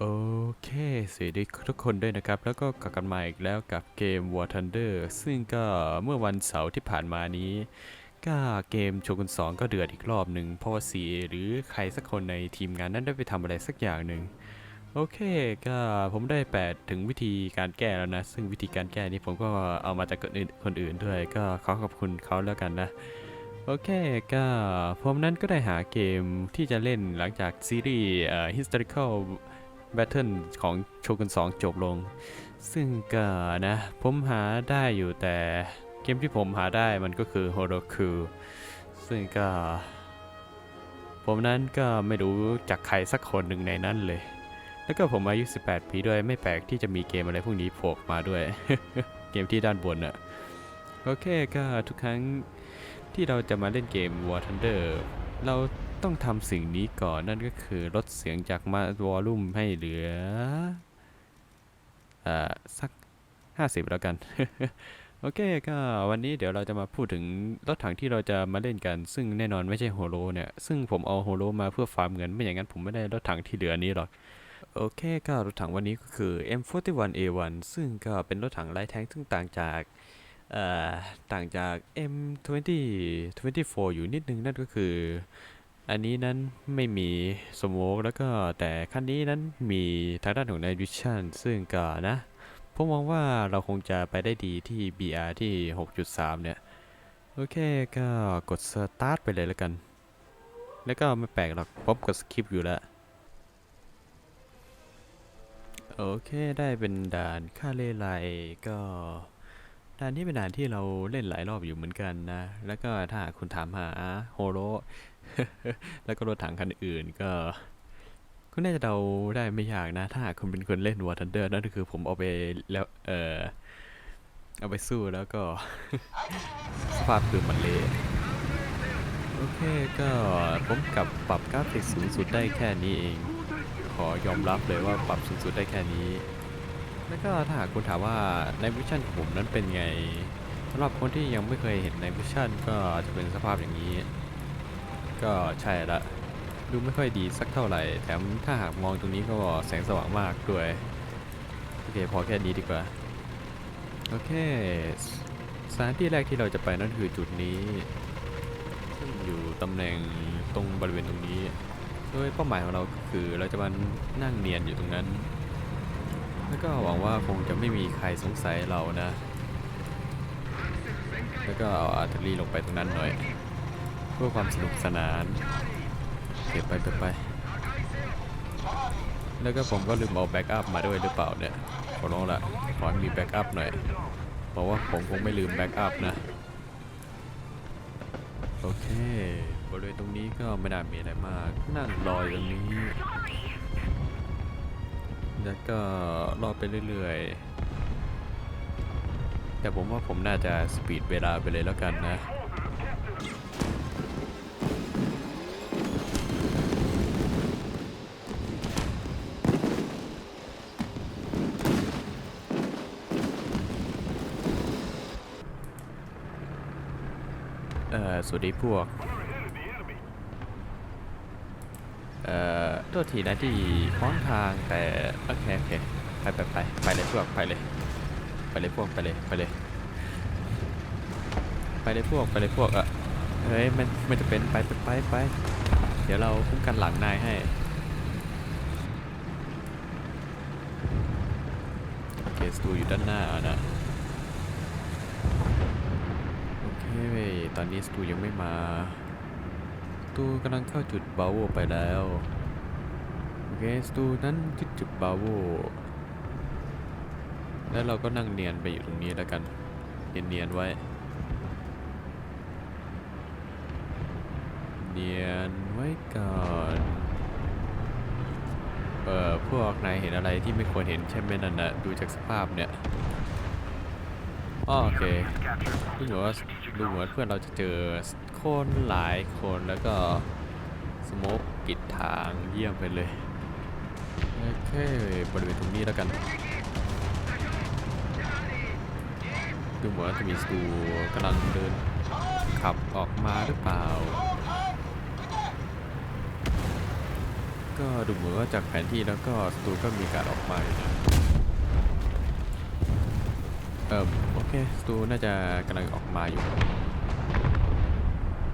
โอเคสวัสดีทุกคนด้วยนะครับ แล้วก็กลับกันมาอีกแล้วกับเกม War Thunder ซึ่งก็เมื่อวันเสาร์ที่ผ่านมานี้ ก็เกมโชกุน2 ก็เดือดอีกรอบหนึ่งเพราะว่า CA หรือใครสักคนในทีมงานนั้นได้ไปทำอะไรสักอย่างหนึ่งโอเคก็ผมได้แปดถึงวิธีการแก้แล้วนะ ซึ่งวิธีการแก้นี้ผมก็เอามาจากคนอื่นคนอื่นด้วย ก็ขอขอบคุณเขาแล้วกันนะโอเคก็ผมนั้นก็ได้หาเกมที่จะเล่นหลังจากซีรีส์ เอ่อ historical battle ของโชกุน2 จบลง ซึ่งก็นะ ผมหาได้อยู่แต่เกมที่ผมหาได้มันก็คือ h o r o k u ซึ่งก็ ผมนั้นก็ไม่รู้จักใครสักคนหนึ่งในนั้นเลย แล้วก็ผมอายุ 18 ปีด้วยไม่แปลกที่จะมีเกมอะไรพวกนี้โผล่มาด้วย เกมที่ด้านบนอะโอเคก็ทุกครั้งที่เราจะมาเล่นเกม War Thunder เรา ต้องทำสิ่งนี้ก่อนนั่นก็คือลดเสียงจากมาวอลลุ่มให้เหลืออ่อสัก 50 แล้วกัน โอเคก็วันนี้เดี๋ยวเราจะมาพูดถึงรถถังที่เราจะมาเล่นกัน ซึ่งแน่นอนไม่ใช่โฮโลเนี่ย ซึ่งผมเอาโฮโลมาเพื่อฟาร์มเงิน ไม่อย่างนั้นผมไม่ได้รถถังที่เหลือนี้หรอกโอเคก็รถถังวันนี้ก็คือ M41A1 ซึ่งก็เป็นรถถังไร้แท้งซึ่งต่างจากต่างจาก M20 24อยู่นิดนึงนั่นก็คือ อันนี้นั้นไม่มีสโมกแล้วก็แต่คันนี้นั้นมีทางด้านของ Night Vision ซึ่งก็นะผมมองว่าเราคงจะไปได้ดีที่ BR ที่ 6.3 เนี่ย โอเคก็กด Start ไปเลยแล้วกัน แล้วก็ไม่แปลกหรอกผมกด Skip อยู่แล้ว โอเคได้เป็นด่านค่าเล่ไลก็ด่านนี้เป็นด่านที่เราเล่นหลายรอบอยู่เหมือนกันนะ แล้วก็ถ้าคุณถามหาโฮโล แล้วก็รถถังคันอื่นก็คุณน่าจะเดาได้ไม่ยากนะ ถ้าหากคุณเป็นคนเล่น War Thunder นั่นคือผมเอาไปแล้วเออเอาไปสู้แล้วก็ สภาพคือมันเละโอเคก็ผมกับปรับกราฟิกสูงสุดได้แค่นี้เอง ขอยอมรับเลยว่าปรับสูงสุดได้แค่นี้ แล้วก็ถ้าหากคุณถามว่าในวิชั่นของผมนั้นเป็นไงสำหรับคนที่ยังไม่เคยเห็นในวิชั่นก็จะเป็นสภาพอย่างนี้ ก็ใช่ละ ดูไม่ค่อยดีสักเท่าไหร่ แถมถ้าหากมองตรงนี้ก็แสงสว่างมากด้วย โอเค พอแค่นี้ดีกว่า โอเค สถานที่แรกที่เราจะไปนั่นคือจุดนี้ ซึ่งอยู่ตำแหน่งตรงบริเวณตรงนี้ โดยเป้าหมายของเราก็คือเราจะมานั่งเนียนอยู่ตรงนั้น แล้วก็หวังว่าคงจะไม่มีใครสงสัยเรานะ แล้วก็เอาอาร์เรี่ลงไปตรงนั้นหน่อย เพื่อความสนุกสนานเก็บไปเก็บไป แล้วก็ผมก็ลืมเอาแบ็กอัพมาด้วยหรือเปล่าเนี่ยขอร้องละขอให้มีแบ็กอัพหน่อยเพราะว่าผมคงไม่ลืมแบ็กอัพนะ โอเค บริเวณตรงนี้ก็ไม่น่ามีอะไรมาก นั่งรอยตรงนี้ แล้วก็รอไปเรื่อยๆ แต่ผมว่าผมน่าจะสปีดเวลาไปเลยแล้วกันนะ สวัสดีพวก เอ่อโทษทีนะที่ขวางทางแต่ โอเค โอเค ไปไปไปไปเลยพวก ไปเลย ไปเลยพวก ไปเลย ไปเลย ไปเลยพวก ไปเลยพวกเออเฮ้ย มัน มันจะเป็นไปไปไปไป เดี๋ยวเราคุ้มกันหลังนายให้ โอเคสตูอยู่ด้านหน้านะ โอเคตอนนี้สตูยังไม่มาสตูกำลังเข้าจุดบาโวไปแล้ว โอเคสตูนั้นคือจุดบาโวแล้วเราก็นั่งเนียนไปอยู่ตรงนี้แล้วกัน เนียนๆไว้ เนียนไว้ก่อนเอ่อพวกนายเห็นอะไรที่ไม่ควรเห็นใช่ไหมนั่นนะดูจากสภาพเนี่ย โอเคดูเหมือนว่าดูเหมือนเพื่อนเราจะเจอคนหลายคนแล้วก็สโมกปิดทางเยี่ยมไปเลยโอเคบริเวณตรงนี้แล้วกันดูเหมือนว่าจะมีสตูกำลังเดินขับออกมาหรือเปล่า ก็ดูเหมือนว่าจากแผนที่แล้วก็สตูก็มีการออกมาอยู่นะเออ เคสตูน่าจะกำลังออกมาอยู่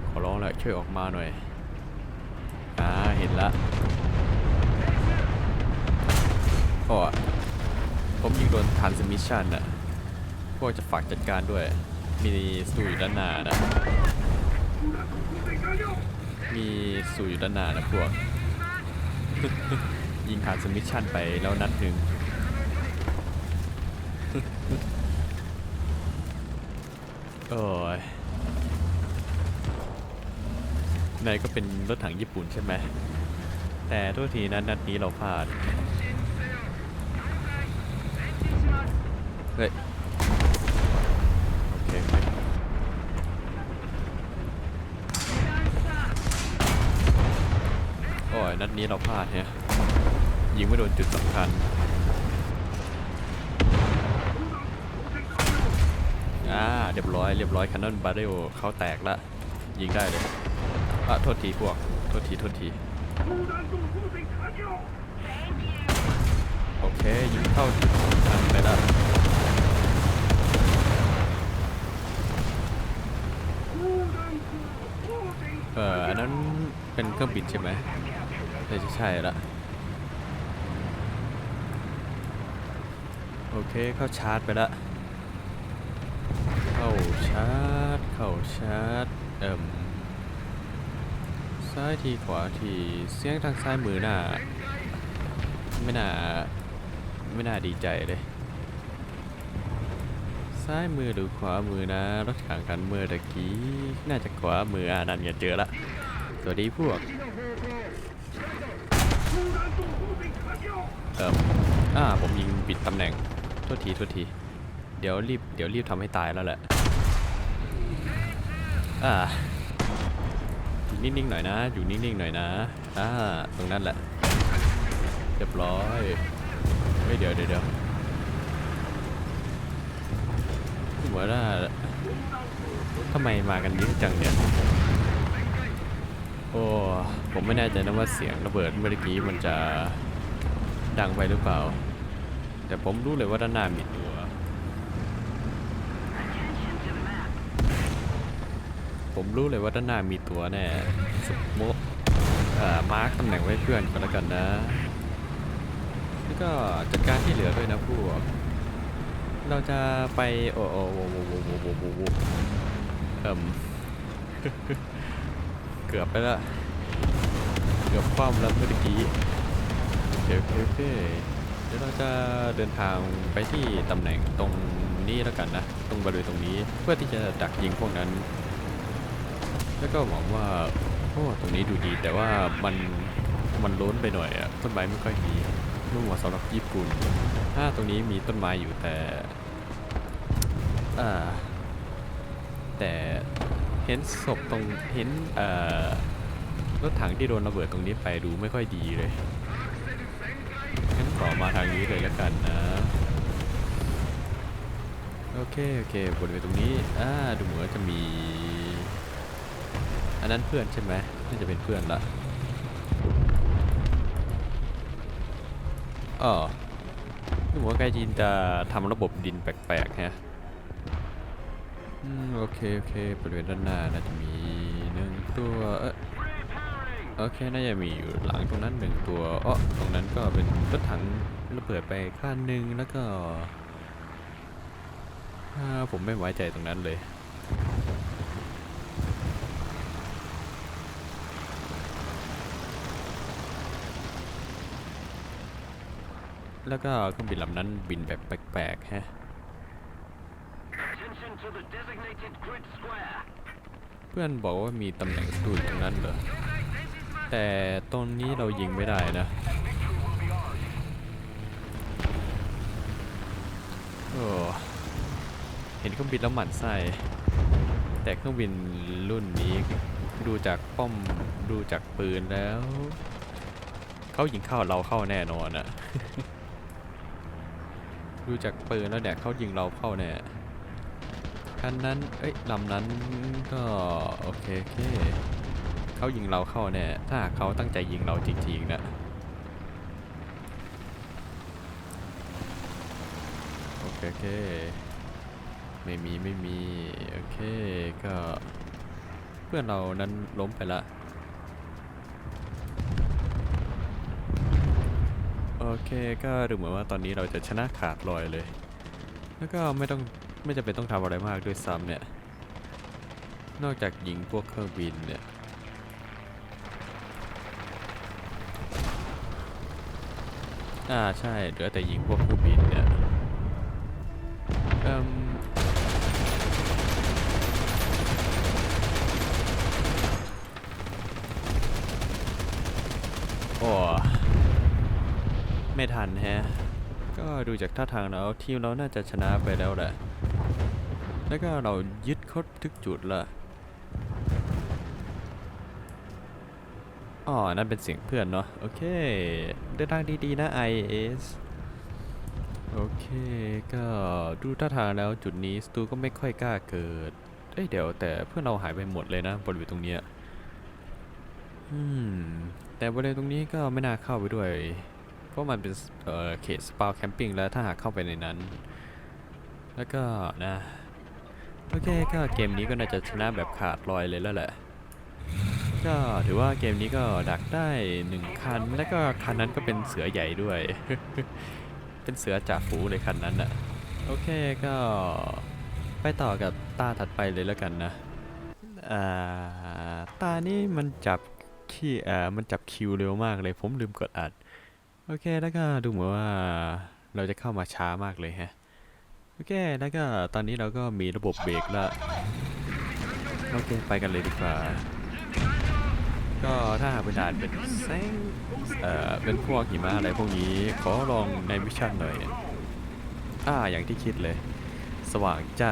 ขอร้องแหละช่วยออกมาหน่อย อ่า เห็นละโอ้ผมยิงโดนทานสมิชชั่นอะพวกจะฝากจัดการด้วย มีสตูอยู่ด้านหน้านะ มีสตูอยู่ด้านหน้านะพวก ยิงทานสมิชชั่นไปแล้วนัดหนึ่ง โอ้ยนายก็เป็นรถถังญี่ปุ่นใช่ไหม แต่โทษทีนะนัดนี้เราพลาด เฮ้ย โอเคไหมโอ้ยนัดนี้เราพลาดเนี่ยยิงไม่โดนจุดสำคัญ อ่าเรียบร้อยเรียบร้อยคันนอนบาร์เรลเขาแตกละยิงได้เลยอะโทษทีพวกโทษทีโทษทีโอเคยิงเข้าจุดสำคัญไปละเอออันนั้นเป็นเครื่องบินใช่ไหมใช่ใช่ละโอเคเข้าชาร์จไปละ ชาร์จ เข้าชาร์จ เอิ่ม ซ้ายทีขวาทีเสียงทางซ้ายมือน่าไม่น่า ไม่น่าดีใจเลย ซ้ายมือหรือขวามือนะ รถถังกันเมื่อตะกี้ น่าจะขวามืออ่านั่นไงเจอละ สวัสดีพวก เอ่มอ่า ผมยิงปิดตำแหน่ง โทษที โทษที เดี๋ยวรีบ เดี๋ยวรีบทำให้ตายแล้วแหละ อ่าอยู่นิ่งๆหน่อยนะ อยู่นิ่งๆหน่อยนะ อ่า ตรงนั้นแหละ เรียบร้อยเฮ้ยเดี๋ยวเดี๋ยวเดี๋ยวหมือนว่าทำไมมากันเยอะจังเนี่ย โอ้ ผมไม่แน่ใจนะว่าเสียงระเบิดเมื่อกี้มันจะดังไปหรือเปล่า แต่ผมรู้เลยว่าด้านหน้ามีตัว ผมรู้เลยว่าด้านหน้ามีตัวแน่สมมติมาร์คตำแหน่งไว้เพื่อนก็แล้วกันนะ แล้วก็จัดการที่เหลือด้วยนะพวก เราจะไปโอ้โหโอ้โหโอ้โหโอ้โหเอิ่มเกือบไปละ เกือบคว่ำแล้วเมื่อกี้โอเคโอเคโอเคเดี๋ยวเราจะเดินทางไปที่ตำแหน่งตรงนี้แล้วกันนะ ตรงบริเวณตรงนี้เพื่อที่จะดักยิงพวกนั้น แล้วก็หวังว่าโอ้ตรงนี้ดูดีแต่ว่ามันมันล้นไปหน่อยอะต้นไม้ไม่ค่อยมีนุ่มเหมาสำหรับญี่ปุ่น ถ้าตรงนี้มีต้นไม้อยู่แต่อ่าแต่เห็นศพตรงเห็นรถถังที่โดนระเบิดตรงนี้ไปดูไม่ค่อยดีเลยงั้นขอมาทางนี้เลยแล้วกันนะโอเคโอเคบริเวณตรงนี้อ่าดูเหมือนจะมี นั้นเพื่อนใช่ไหมน่าจะเป็นเพื่อนละออดูเหมือนว่าไกจินจะทำระบบดินแปลกๆฮะอืมโอเคโอเคบริเวณด้านหน้าน่าจะมีหนึ่งตัวเอะโอเคน่าจะมีอยู่หลังตรงนั้นหนึ่งตัวอ๋อตรงนั้นก็เป็นรถถังระเบิดไปข้างหนึ่งแล้วก็อ่าผมไม่ไว้ใจตรงนั้นเลย แล้วก็เครื่องบินลำนั้นบินแบบแปลกๆฮะ Attention to the designated grid square. เพื่อนบอกว่ามีตำแหน่งตูอยู่ตรงนั้นเหรอ แต่ตรงนี้เรายิงไม่ได้นะโอ้เห็นเครื่องบินแล้วหมั่นไส้แต่เครื่องบินรุ่นนี้ดูจากป้อมดูจากปืนแล้ว เขายิงเข้าเราเข้าแน่นอนอะ ดูจากปืนแล้วเนี่ยเขายิงเราเข้าเนี่ยคันนั้น เอ้ยลำนั้นก็โอเคโอเคเขายิงเราเข้าเนี่ยถ้าเขาตั้งใจยิงเราจริงๆนะโอเคโอเคไม่มีไม่มีโอเคก็เพื่อนเรานั้นล้มไปละ เคก็ดูเหมือนว่าตอนนี้เราจะชนะขาดลอยเลย แล้วก็ไม่ต้องไม่จำเป็นต้องทำอะไรมากด้วยซ้ำเนี่ย นอกจากยิงพวกเครื่องบินเนี่ยอ่าใช่เหลือแต่ยิงพวกเครื่องบินเนี่ยเอ่มโอ้ ไม่ทันแฮะ ก็ดูจากท่าทางแล้วทีมเราน่าจะชนะไปแล้วแหละ แล้วก็เรายึดครบทุกจุดละอ๋อ นั่นเป็นเสียงเพื่อนเนาะ โอเค เดินทางดีๆนะ IS โอเค ก็ดูท่าทางแล้วจุดนี้สตูก็ไม่ค่อยกล้าเกิด เอ้ยเดี๋ยวแต่เพื่อนเราหายไปหมดเลยนะบริเวณตรงเนี้ย อืม แต่บริเวณตรงนี้ก็ไม่น่าเข้าไปด้วย เพราะมันเป็นเเขตสปาแคมปิ้งแล้วถ้าหากเข้าไปในนั้น แล้วก็นะ โอเคก็เกมนี้ก็น่าจะชนะแบบขาดลอยเลยแล้วแหละ ก็ถือว่าเกมนี้ก็ดักได้หนึ่งคัน แล้วก็คันนั้นก็เป็นเสือใหญ่ด้วย เป็นเสือจ่าฝูเลยคันนั้นอะโอเคก็ไปต่อกับตาถัดไปเลยแล้วกันนะอ่าตานี่มันจับขี้อ่ามันจับคิวเร็วมากเลยผมลืมกดอัด โอเคแล้วก็ดูเหมือนว่าเราจะเข้ามาช้ามากเลยฮะ โอเคแล้วก็ตอนนี้เราก็มีระบบเบรกแล้วโอเคไปกันเลยดีกว่า ก็ถ้าหากเป็นด่านเป็นแสงเอ่อเป็นพวกหิมะอะไรพวกนี้ขอลองในวิชั่นหน่อยอ่าอย่างที่คิดเลย สว่างจ้า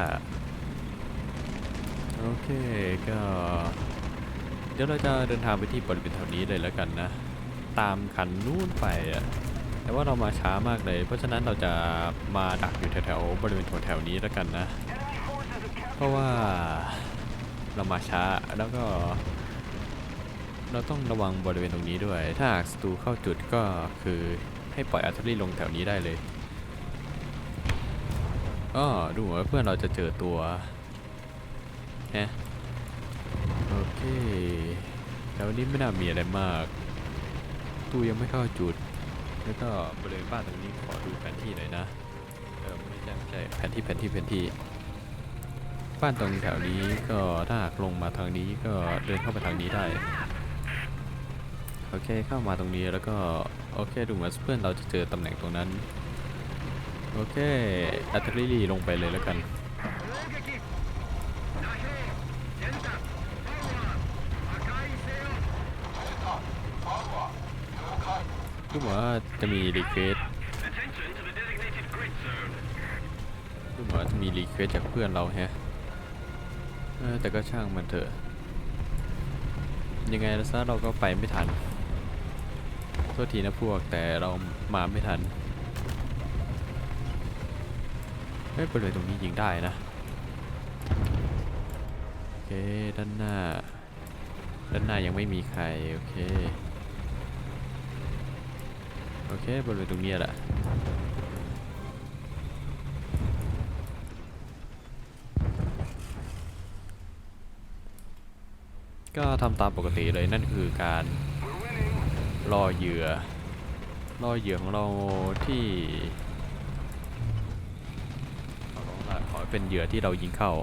โอเคก็ เดี๋ยวเราจะเดินทางไปที่บริเวณแถวนี้เลยแล้วกันนะ ตามคันนู้นไปอะแต่ว่าเรามาช้ามากเลย เพราะฉะนั้นเราจะมาดักอยู่แถวๆบริเวณแถวๆนี้แล้วกันนะ เพราะว่าเรามาช้าแล้วก็ เราต้องระวังบริเวณตรงนี้ด้วย ถ้าหากศัตรูเข้าจุดก็คือให้ปล่อยอาร์ตรีลงแถวนี้ได้เลยอ้อดูเหมือนว่าเพื่อนเราจะเจอตัวแฮะโอเคแถวนี้ไม่น่ามีอะไรมาก ตู้ยังไม่เข้าจุด แล้วก็บริเวณบ้านตรงนี้ขอดูแผนที่หน่อยนะ เออไม่ใช่ไม่ใช่แผนที่แผนที่แผนที่ บ้านตรงแถวนี้ก็ถ้าหากลงมาทางนี้ก็เดินเข้าไปทางนี้ได้ โอเคเข้ามาตรงนี้แล้วก็โอเคดูเหมือนเพื่อนเราจะเจอตำแหน่งตรงนั้น โอเคอัตรีลีลงไปเลยแล้วกัน ดูเหมือนว่าจะมีรีเควสดูเหมือนว่าจะมีรีเควสจากเพื่อนเราแฮะแต่ก็ช่างมันเถอะ ยังไงซะเราก็ไปไม่ทัน โทษทีนะพวกแต่เรามาไม่ทันเฮ้ยบริเวณตรงนี้ยิงได้นะ โอเค ด้านหน้า ด้านหน้ายังไม่มีใคร โอเค โอเคบริเวณตรงนี้แหละก็ทำตามปกติเลยนั่นคือการรอเหยื่อรอเหยื่อของเราที่ขอให้เป็นเหยื่อที่เรายิงเข้า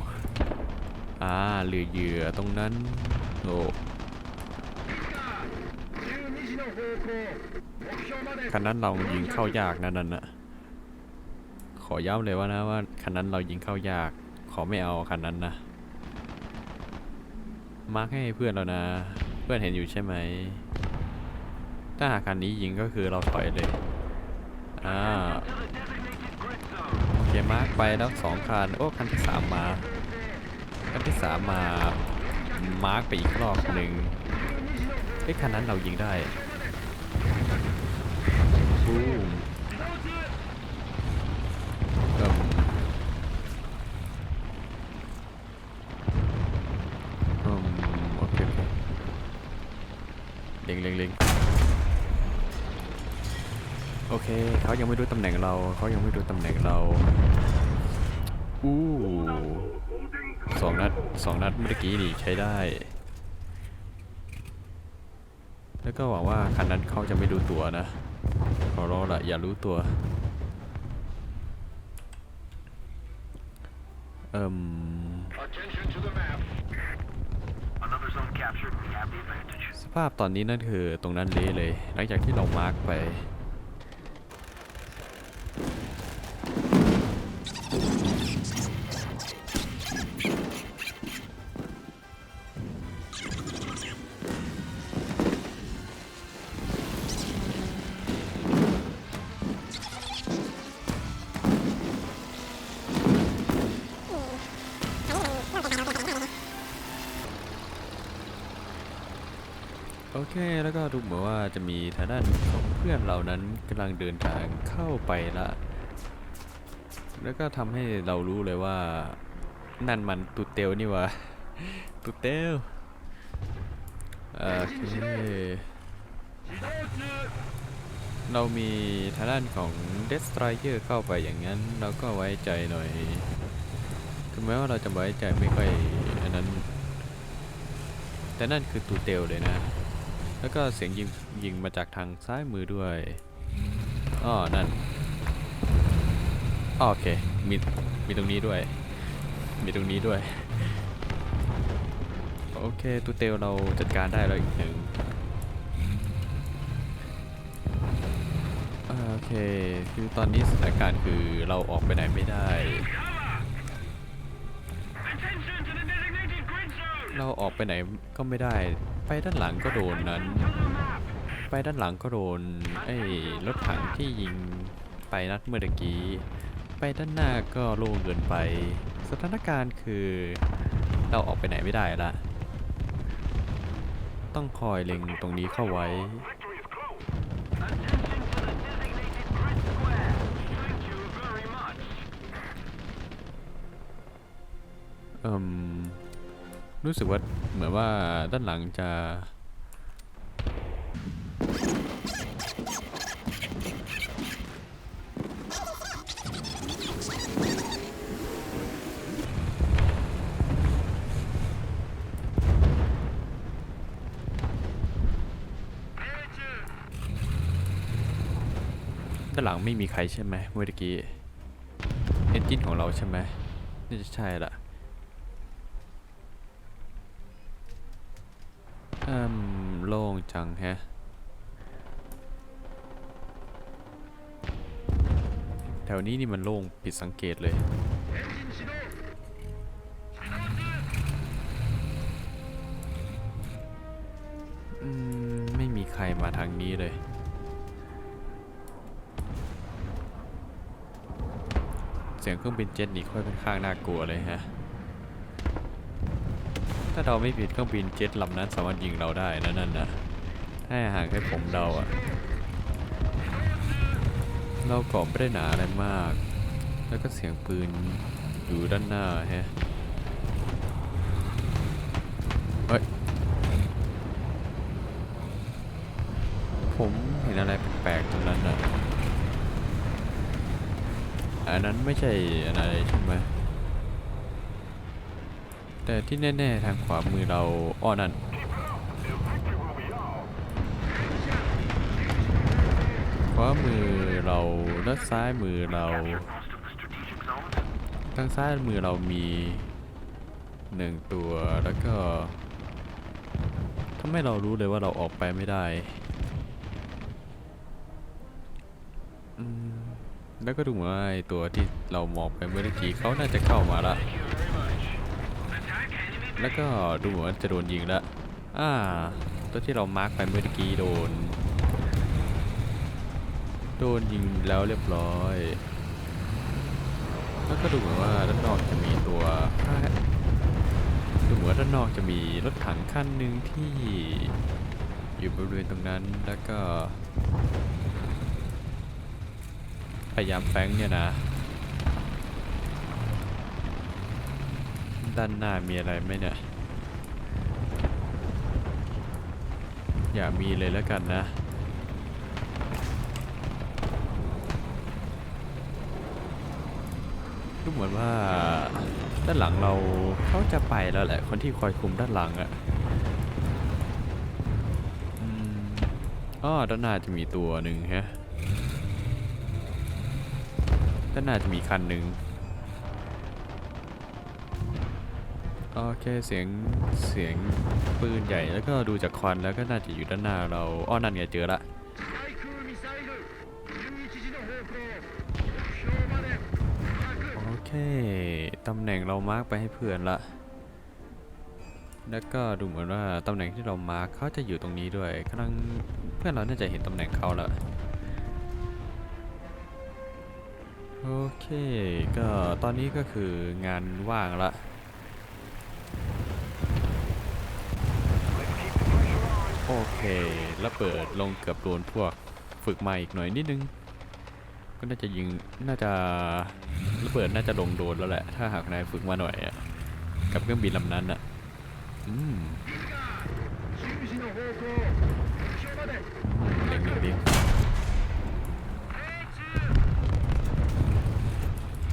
อ่าเหลือเหยื่อตรงนั้นโอ้ คันนั้นเรายิงเข้ายากนะนั่นน่ะขอย้ำเลยว่านะว่าคันนั้นเรายิงเข้ายาก ขอไม่เอาคันนั้นนะ มาร์คให้เพื่อนแล้วนะ เพื่อนเห็นอยู่ใช่ไหม ถ้าหากคันนี้ยิงก็คือเราถอยเลย อ่าโอเคมาร์คไปแล้วสองคัน โอ้คันที่สามมา คันที่สามมา มาร์คไปอีกรอบหนึ่งเอ้คันนั้นเรายิงได้ บูมเอิ่มอืมโอเคโอเคเล็งเล็งเล็งโอเคเขายังไม่รู้ตำแหน่งเราเขายังไม่รู้ตำแหน่งเราอู้สองนัดสองนัดเมื่อกี้นี่ใช้ได้ แล้วก็หวังว่าคันนั้นเขาจะไม่รู้ตัวนะ ขอร้องละอย่ารู้ตัว เอิ่ม Attention to the map. Another zone captured. We have the advantage. สภาพตอนนี้นั่นคือตรงนั้นเละเลย หลังจากที่เรามาร์กไป เคแล้วก็ดูเหมือนว่าจะมีทางด้านของเพื่อนเรานั้นกำลังเดินทางเข้าไปละแล้วก็ทำให้เรารู้เลยว่า นั่นมันตูเตลนี่วะตูเตลโอเคเรามีทางด้านของ d e s t r o y e r เข้าไปอย่างนั้น เราก็ไว้ใจหน่อยถึงแม้ว่าเราจะไว้ใจไม่ค่อยอันนั้น แต่นั่นคือตูเตลเลยนะ แล้วก็เสียงยิงยิงมาจากทางซ้ายมือด้วยอ้อนั่นอ้อโอเค มี มีตรงนี้ด้วย มีตรงนี้ด้วย โอเคตูเตลเราจัดการได้แล้วอีกหนึ่งโอเค คือตอนนี้สถานการณ์คือเราออกไปไหนไม่ได้ เราออกไปไหนก็ไม่ได้ ไปด้านหลังก็โดนนั้น ไปด้านหลังก็โดนไอ้รถถังที่ยิงไปนัดเมื่อตะกี้ ไปด้านหน้าก็โล่งเกินไป สถานการณ์คือเราออกไปไหนไม่ได้ละ ต้องคอยเล็งตรงนี้เข้าไว้ เอืม รู้สึกว่าเหมือนว่าด้านหลังจะด้านหลังไม่มีใครใช่ไหมเมื่อกี้เอนจินของเราใช่ไหมนี่จะใช่ละ จังแฮะแถวนี้นี่มันโล่งผิดสังเกตเลย ไม่มีใครมาทางนี้เลย เสียงเครื่องบินเจ็ตนี่ค่อยค่อนข้างน่ากลัวเลยฮะ ถ้าเราไม่ผิดเครื่องบินเจ็ตลำนั้นสามารถยิงเราได้นะนั่นนะ ถ้าหากให้ผมเดาอะเราเกาะไม่ได้หนาอะไรมาก แล้วก็เสียงปืนอยู่ด้านหน้าฮะเฮ้ย ผมเห็นอะไรแปลกๆตรงนั้นอะอันนั้นไม่ใช่อะไรใช่ไหมแต่ที่แน่ ๆ ทางขวามือเราอ้อนั่น ขวามือเราและซ้ายมือเราทางซ้ายมือเรามีหนึ่งตัวแล้วก็ทำให้เรารู้เลยว่าเราออกไปไม่ได้แล้วก็ดูเหมือนไอตัวที่เรามองไปเมื่อกี้เขาน่าจะเข้ามาละแล้วก็ดูเหมือนจะโดนยิงแล้วอ่าตัวที่เรามาร์กไปเมื่อกี้โดน โดนยิงแล้วเรียบร้อย แล้วก็ดูเหมือนว่าด้านนอกจะมีตัวดูเหมือนว่าด้านนอกจะมีรถถังคันหนึ่งที่อยู่บริเวณตรงนั้นแล้วก็ พยายามแฟงเนี่ยนะ ด้านหน้ามีอะไรไหมเนี่ย อย่ามีเลยแล้วกันนะ ดูเหมือนว่าด้านหลังเราเขาจะไปแล้วแหละ คนที่คอยคุมด้านหลังอะอืมอ้อด้านหน้าจะมีตัวหนึ่งฮะด้านหน้าจะมีคันหนึ่งโอเคเสียงเสียงปืนใหญ่แล้วก็ดูจากควันแล้วก็น่าจะอยู่ด้านหน้าเราอ้อนั่นไงเจอละ เค ตำแหน่งเรามาร์กไปให้เพื่อนละ แล้วก็ดูเหมือนว่าตำแหน่งที่เรามาร์กเขาจะอยู่ตรงนี้ด้วยกำลังเพื่อนเราน่าจะเห็นตำแหน่งเขาล้วโอเค ก็ตอนนี้ก็คืองานว่างละโอเค แล้วเปิดลงเกือบโดนพวกฝึกใหมาอีกหน่อยนิดนึง ก็น่าจะยิง น่าจะระเบิดน่าจะลงโดนแล้วแหละ ถ้าหากนายฝึกมาหน่อยอะกับเครื่องบินลำนั้นอะอืมเล็กเล็ก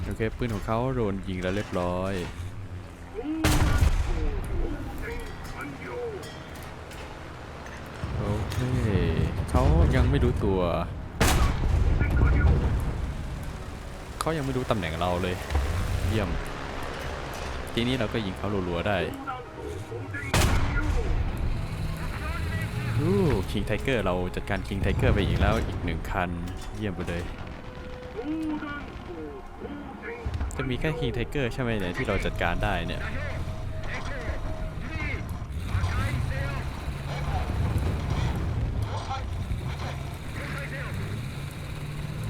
โอเคปืนของเขาโดนยิงแล้วเรียบร้อยโอเคเขายังไม่รู้ตัว เขายังไม่รู้ตำแหน่งเราเลย เยี่ยม ทีนี้เราก็ยิงเขารัวๆได้อู้คิงไทเกอร์เราจัดการคิงไทเกอร์ไปอีกแล้วอีกหนึ่งคัน เยี่ยมไปเลย จะมีแค่คิงไทเกอร์ใช่ไหมเนี่ยที่เราจัดการได้เนี่ย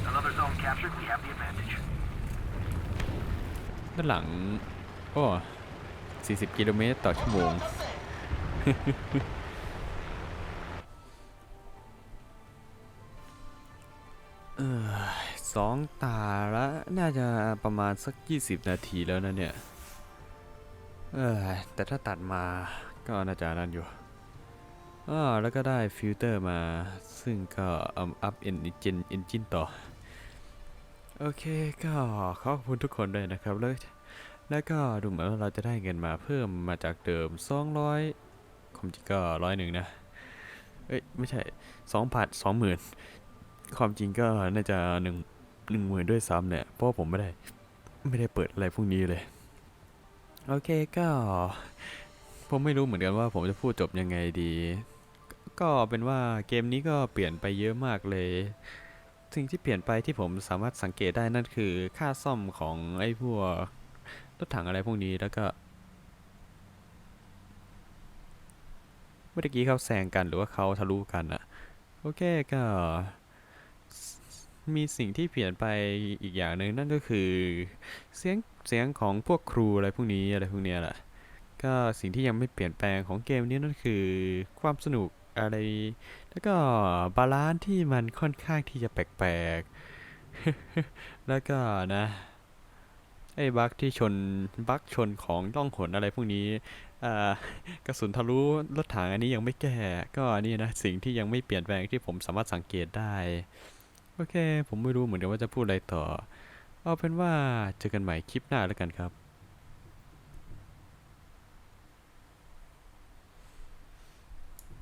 Another zone captured. We have the advantage. ด้านหลัง โอ้40 กิโลเมตรต่อชั่วโมง เออสองตาละน่าจะประมาณสัก 20 นาทีแล้วนะเนี่ย เออแต่ถ้าตัดมาก็น่าจะนั่นอยู่อ่าแล้วก็ได้ฟิลเตอร์มา ซึ่งก็อัพอัพเอนจินเอนจินต่อ โอเคก็ขอบคุณทุกคนด้วยนะครับแล้วแล้วก็ดูเหมือนว่าเราจะได้เงินมาเพิ่มมาจากเดิม 200ความจริงก็ร้อยหนึ่งนะ เอ้ยไม่ใช่สองพันสองหมื่นความจริงก็น่าจะหนึ่งหนึ่งหมื่นด้วยซ้ำเนี่ยเพราะผมไม่ได้ไม่ได้เปิดอะไรพวกนี้เลย โอเคก็ ผมไม่รู้เหมือนกันว่าผมจะพูดจบยังไงดี ก็เป็นว่าเกมนี้ก็เปลี่ยนไปเยอะมากเลย สิ่งที่เปลี่ยนไปที่ผมสามารถสังเกตได้นั่นคือค่าซ่อมของไอ้พวกรถถังอะไรพวกนี้แล้วก็เมื่อกี้เขาแซงกันหรือว่าเขาทะลุกันอะโอเคก็มีสิ่งที่เปลี่ยนไปอีกอย่างหนึ่งนั่นก็คือ เสียงเสียงของพวกครูอะไรพวกนี้อะไรพวกเนี้ยแหละก็สิ่งที่ยังไม่เปลี่ยนแปลงของเกมนี้นั่นคือความสนุก อะไร แล้วก็บาลานซ์ที่มันค่อนข้างที่จะแปลกๆ แล้วก็นะไอ้บักที่ชนบักชนของล่องหนอะไรพวกนี้กระสุนทะลุรถถังอันนี้ยังไม่แก้ ก็อันนี่นะสิ่งที่ยังไม่เปลี่ยนแปลงที่ผมสามารถสังเกตได้ โอเค ผมไม่รู้เหมือนกันว่าจะพูดอะไรต่อ เอาเป็นว่าเจอกันใหม่คลิปหน้าแล้วกันครับ